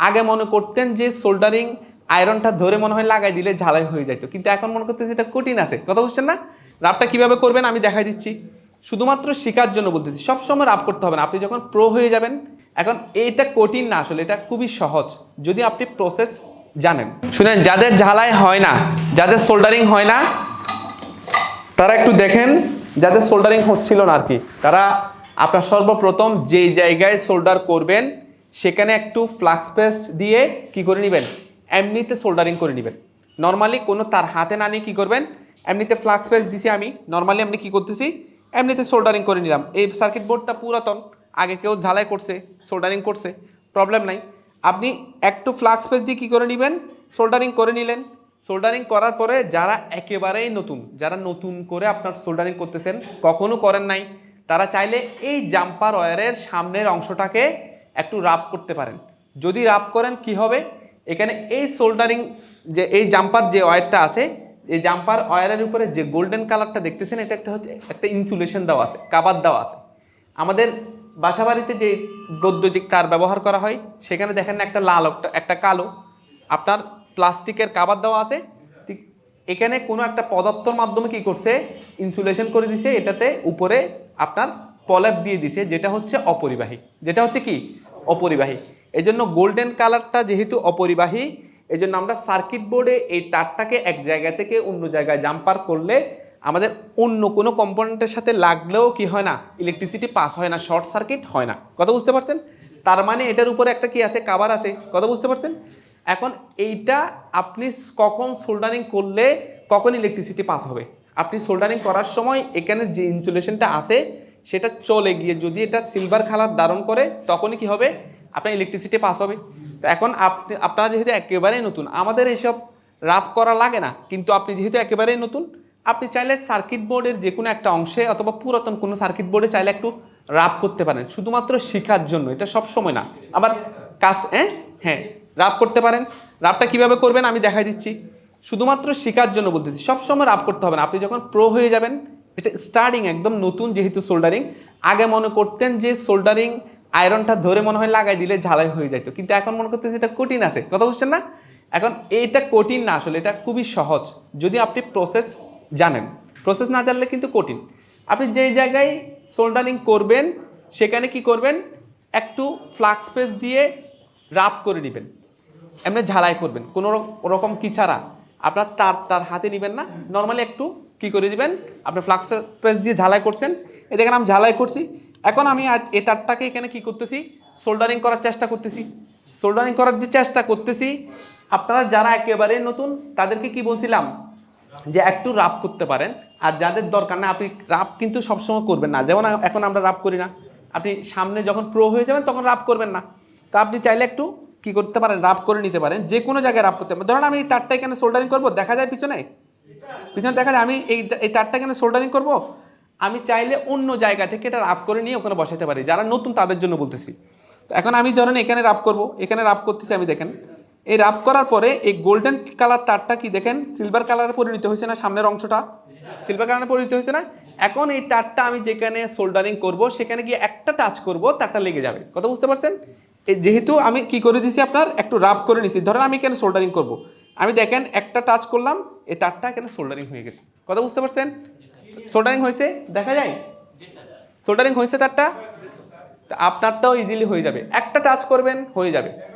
আগে মনে করতেন যে সোল্ডারিং আয়রনটা ধরে মনে হয় লাগাই দিলে ঝালাই হয়ে যেত কিন্তু এখন মনে করতেছি এটা কঠিন আছে। কথা বুঝছেন না? রাবটা কীভাবে করবেন আমি দেখাই দিচ্ছি। শুধুমাত্র শেখার জন্য বলতেছি, সবসময় রাব করতে হবে না। আপনি যখন প্রো হয়ে যাবেন, এখন এইটা কঠিন না আসলে, এটা খুবই সহজ। যদি আপনি প্রসেস জানেন। শুনেন, যাদের ঝালাই হয় না, যাদের সোল্ডারিং হয় না, তারা একটু দেখেন, যাদের সোল্ডারিং হচ্ছিল না আর কি, তারা আপনার সর্বপ্রথম যেই জায়গায় সোল্ডার করবেন সেখানে একটু ফ্লাক্স পেস্ট দিয়ে কি করে নেবেন? এমনিতে সোল্ডারিং করে নেবেন। নর্মালি কোনো তার হাতে না নিয়ে কী করবেন? এমনিতে ফ্লাক্স পেস্ট দিছি আমি। নর্মালি আমি কী করতেছি? এমনিতে সোল্ডারিং করে নিলাম। এই সার্কিট বোর্ডটা পুরাতন। আগে কেউ ঝালাই করছে সোল্ডারিং করছে। প্রবলেম নাই। আপনি একটু ফ্লাক্স পেস্ট দিয়ে কী করে নেবেন? সোল্ডারিং করে নিলেন। সোল্ডারিং করার পরে যারা একেবারেই নতুন, যারা নতুন করে আপনার সোল্ডারিং করতেছেন, কখনো করেন নাই। তারা চাইলে এই জাম্পার ওয়্যারের সামনের অংশটাকে একটু রাব করতে পারেন। যদি রাব করেন, কি হবে? এখানে এই সোল্ডারিং যে, এই জাম্পার যে ওয়্যারটা আছে, এই জাম্পার ওয়্যারের উপরে যে গোল্ডেন কালারটা দেখতেছেন, এটা একটা হচ্ছে একটা ইনসুলেশন দেওয়া আছে কাবার দেওয়া আছে। আমাদের বাসাবাড়িতে যে বৈদ্যুতিক তার ব্যবহার করা হয়, সেখানে দেখেন একটা লাল একটা কালো। আপনার প্লাস্টিকের কাবার দেওয়া আছে, ঠিক এখানে কোনো একটা পদার্থর মাধ্যমে কি করছে? ইনসুলেশন করে দিছে, এটাতে উপরে আপনার পলেপ দিয়ে দিছে, যেটা হচ্ছে অপরিবাহী। যেটা হচ্ছে কি? অপরিবাহী। এই জন্য গোল্ডেন কালারটা যেহেতু অপরিবাহী এই জন্য আমরা সার্কিট বোর্ডে এই তারটাকে এক জায়গা থেকে অন্য জায়গায় জাম্পার করলে আমাদের অন্য কোনো কম্পোনেন্টের সাথে লাগলেও কি হয় না ইলেকট্রিসিটি পাস হয় না শর্ট সার্কিট হয় না। কথা বুঝতে পারছেন? তার মানে এটার উপরে একটা কি আছে? কাবার আছে। কথা বুঝতে পারছেন? এখন এইটা আপনি কখন সোল্ডারিং করলে কখন ইলেকট্রিসিটি পাস হবে? আপনি সোল্ডারিং করার সময় এখানে যে ইনসুলেশনটা আছে সেটা চলে গিয়ে যদি এটা সিলভার কালার ধারণ করে, তখনই কি হবে? আপনার ইলেকট্রিসিটি পাস হবে। তো এখন আপনি, আপনারা যেহেতু একেবারেই নতুন, আমাদের এইসব রাফ করা লাগে না, কিন্তু আপনি যেহেতু একেবারেই নতুন, আপনি চাইলে সার্কিট বোর্ডের যে কোনো একটা অংশে অথবা পুরাতন কোনো সার্কিট বোর্ডে চাইলে একটু রাফ করতে পারেন, শুধুমাত্র শেখার জন্য, এটা সব সময় না। আবার কাজ হ্যাঁ? হ্যাঁ রাফ করতে পারেন। রাফটা কীভাবে করবেন আমি দেখাই দিচ্ছি। শুধুমাত্র শেখার জন্য বলতেছি সবসময় রাফ করতে হবে না। আপনি যখন প্রো হয়ে যাবেন এটা স্টার্টিং একদম নতুন যেহেতু সোল্ডারিং আগে মনে করতেন যে সোল্ডারিং আয়রনটা ধরে মনে হয় লাগাই দিলে ঝালাই হয়ে যেত কিন্তু এখন মনে করতেছি এটা কঠিন আছে। কথা বুঝছেন না? এখন এইটা কঠিন না আসলে, এটা খুবই সহজ। যদি আপনি প্রসেস জানেন প্রসেস না জানলে কিন্তু কঠিন। আপনি যেই জায়গায় সোল্ডারিং করবেন, সেখানে কি করবেন? একটু ফ্লাক্স পেস দিয়ে রাপ করে নেবেন। এমনি ঝালাই করবেন। কোনো রক- রকম কি ছাড়া। আপনার তার তার হাতে নেবেন না। নর্মালি একটু কি করে দিবেন? আপনি ফ্লাক্স প্রেস দিয়ে ঝালাই করছেন। এ দেখেন আমি ঝালাই করছি। এখন আমি এই তারটাকে এখানে কি করতেছি? সোল্ডারিং করার চেষ্টা করতেছি। সোল্ডারিং করার যে চেষ্টা করতেছি, আপনারা যারা একেবারে নতুন, তাদেরকে কি বলছিলাম? যে একটু রাপ করতে পারেন। আর যাদের দরকার না আপনি রাপ কিন্তু সবসময় করবেন না। যেমন এখন আমরা রাপ করি না। আপনি সামনে যখন প্রো হয়ে যাবেন, তখন রাপ করবেন না। তা আপনি চাইলে একটু কি করতে পারেন রাপ করে নিতে পারেন, যে কোনো জায়গায় রাপ করতে পারেন। ধরুন আমি এই তারটা এখানে সোল্ডারিং করব, দেখা যায় পিছনে? পিছনে দেখা যায় আমি এই এই তারটা এখানে সোল্ডারিং করব? আমি চাইলে অন্য জায়গা থেকে এটা রাপ করে নিয়ে ওখানে বসাতে পারি, যারা নতুন তাদের জন্য বলতেছি। তো এখন আমি ধরেন এখানে রাপ করব, এখানে রাপ করতেছি আমি দেখেন। এই রাপ করার পরে এই গোল্ডেন কালার তারটা কি দেখেন সিলভার কালারে পরিণত হয়েছে না সামনের অংশটা? সিলভার কালারে পরিণত হয়েছে না? এখন এই তারটা আমি যেখানে সোল্ডারিং করব, সেখানে গিয়ে একটা টাচ করব, তারটা লেগে যাবে। কথা বুঝতে পারছেন? যেহেতু আমি কি করে দিছি আপনার? একটু রাফ করে নিছি। ধরেন আমি কেন সোল্ডারিং করব? আমি দেখেন একটা টাচ করলাম, এই তারটা কেন সোল্ডারিং হয়ে গেছে? কথা বুঝতে পারছেন? সোল্ডারিং হয়েছে? দেখা যায়? সোল্ডারিং হয়েছে তারটা আপনারটাও ইজিলি হয়ে যাবে। একটা টাচ করবেন, হয়ে যাবে।